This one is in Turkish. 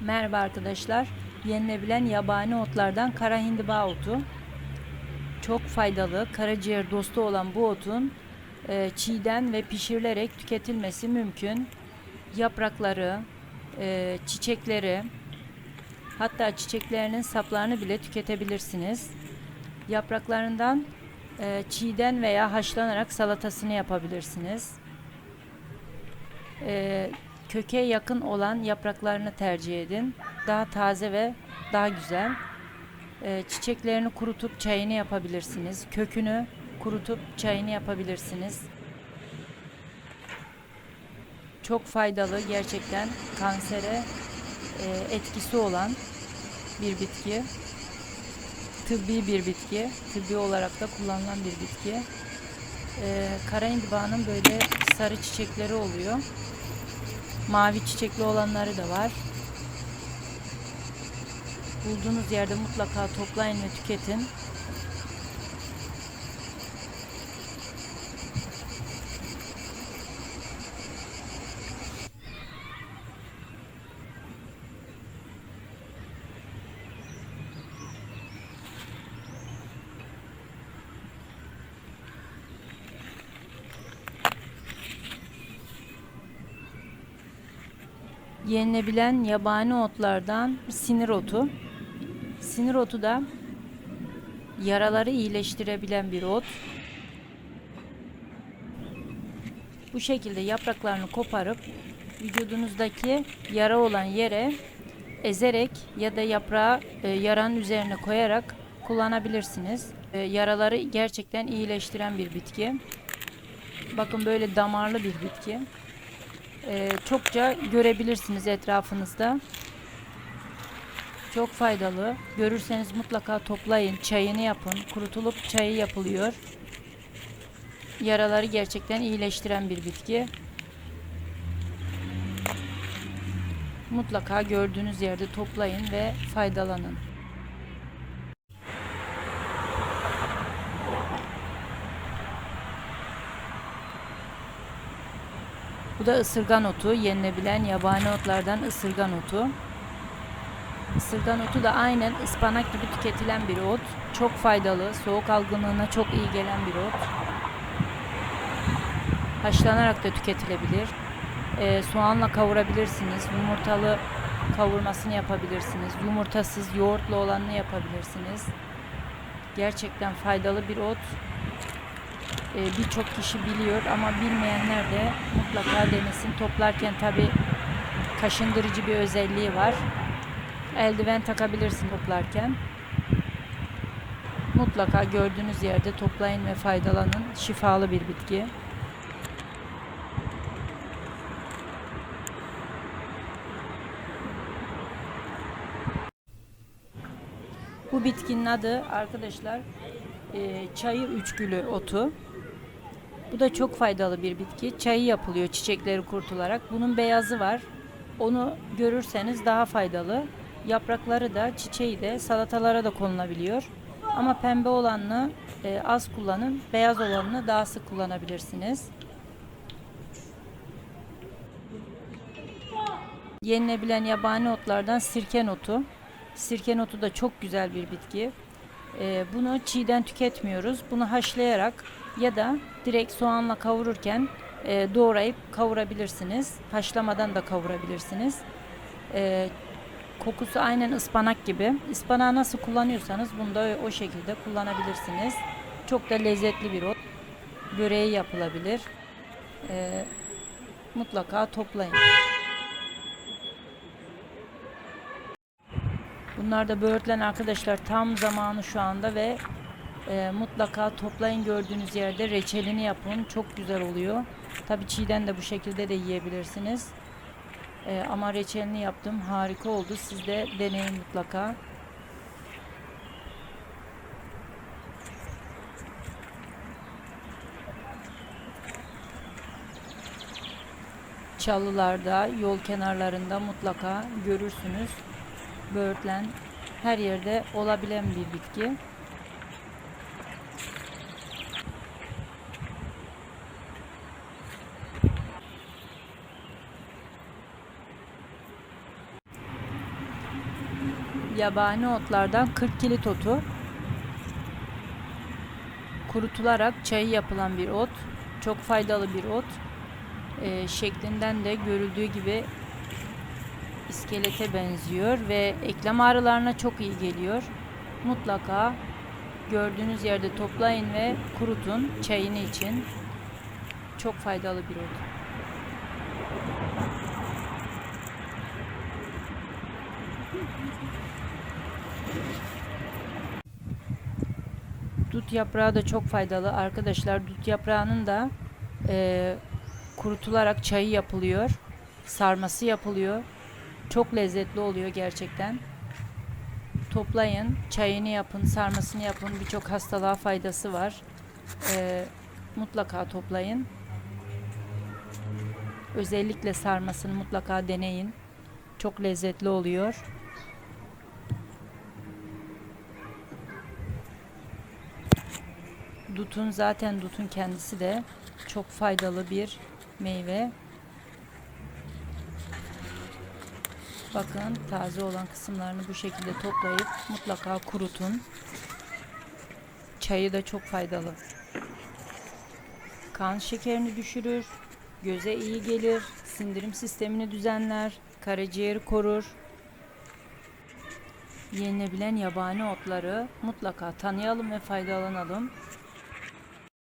Merhaba arkadaşlar. Yenilebilen yabani otlardan kara hindiba otu. Çok faydalı, karaciğer dostu olan bu otun e, çiğden ve pişirilerek tüketilmesi mümkün. Yaprakları, e, çiçekleri, hatta çiçeklerinin saplarını bile tüketebilirsiniz. Yapraklarından e, çiğden veya haşlanarak salatasını yapabilirsiniz. E, köke yakın olan yapraklarını tercih edin. Daha taze ve daha güzel. Ee, çiçeklerini kurutup çayını yapabilirsiniz. Kökünü kurutup çayını yapabilirsiniz. Çok faydalı gerçekten kansere e, etkisi olan bir bitki. Tıbbi bir bitki. Tıbbi olarak da kullanılan bir bitki. Ee, kara indibanın böyle sarı çiçekleri oluyor. Mavi çiçekli olanları da var. Bulduğunuz yerde mutlaka toplayın ve tüketin. Yenilebilen yabani otlardan sinir otu. Sinir otu da yaraları iyileştirebilen bir ot. Bu şekilde yapraklarını koparıp vücudunuzdaki yara olan yere ezerek ya da yaprağı e, yaranın üzerine koyarak kullanabilirsiniz. E, yaraları gerçekten iyileştiren bir bitki. Bakın böyle damarlı bir bitki. E, çokça görebilirsiniz etrafınızda. Çok faydalı. Görürseniz mutlaka toplayın. Çayını yapın. Kurutulup çayı yapılıyor. Yaraları gerçekten iyileştiren bir bitki. Mutlaka gördüğünüz yerde toplayın ve faydalanın. Bu da ısırgan otu. Yenilebilen yabani otlardan ısırgan otu. Isırgan otu da aynen ıspanak gibi tüketilen bir ot. Çok faydalı, soğuk algınlığına çok iyi gelen bir ot. Haşlanarak da tüketilebilir. Ee, soğanla kavurabilirsiniz. Yumurtalı kavurmasını yapabilirsiniz. Yumurtasız, yoğurtlu olanını yapabilirsiniz. Gerçekten faydalı bir ot. Ee, Birçok kişi biliyor ama bilmeyenler de mutlaka denesin. Toplarken tabi kaşındırıcı bir özelliği var eldiven takabilirsin toplarken. Mutlaka gördüğünüz yerde toplayın ve faydalanın. Şifalı bir bitki. Bu bitkinin adı arkadaşlar e, üçgülü otu. Bu da çok faydalı bir bitki. Çayı yapılıyor çiçekleri kurtularak. Bunun beyazı var. Onu görürseniz daha faydalı. Yaprakları da çiçeği de salatalara da konulabiliyor. Ama pembe olanını e, az kullanın, beyaz olanını daha sık kullanabilirsiniz. Yenilebilen yabani otlardan sirken otu. Sirken otu da çok güzel bir bitki. E, bunu çiğden tüketmiyoruz. Bunu haşlayarak ya da direkt soğanla kavururken e, doğrayıp kavurabilirsiniz. Haşlamadan da kavurabilirsiniz. E, Kokusu aynen ıspanak gibi. Ispanağı nasıl kullanıyorsanız bunu da o şekilde kullanabilirsiniz. Çok da lezzetli bir ot. Böreği yapılabilir. Ee, mutlaka toplayın. Bunlar da böğürtlen arkadaşlar tam zamanı şu anda ve e, mutlaka toplayın gördüğünüz yerde reçelini yapın. Çok güzel oluyor. Tabi çiğden de bu şekilde de yiyebilirsiniz. Ee, ama reçelini yaptım. Harika oldu. Siz de deneyin mutlaka. Çalılarda, yol kenarlarında mutlaka görürsünüz. Böğürtlen her yerde olabilen bir bitki. Yabani otlardan 40 kilit otu. Kurutularak çayı yapılan bir ot. Çok faydalı bir ot. Ee, şeklinden de görüldüğü gibi iskelete benziyor ve eklem ağrılarına çok iyi geliyor. Mutlaka gördüğünüz yerde toplayın ve kurutun çayını için. Çok faydalı bir ot. Dut yaprağı da çok faydalı. Arkadaşlar dut yaprağının da e, kurutularak çayı yapılıyor. Sarması yapılıyor. Çok lezzetli oluyor gerçekten. Toplayın, çayını yapın, sarmasını yapın. Birçok hastalığa faydası var. E, mutlaka toplayın. Özellikle sarmasını mutlaka deneyin. Çok lezzetli oluyor. Dutun zaten dutun kendisi de çok faydalı bir meyve. Bakın taze olan kısımlarını bu şekilde toplayıp mutlaka kurutun. Çayı da çok faydalı. Kan şekerini düşürür, göze iyi gelir, sindirim sistemini düzenler, karaciğeri korur. Yenilebilen yabani otları mutlaka tanıyalım ve faydalanalım.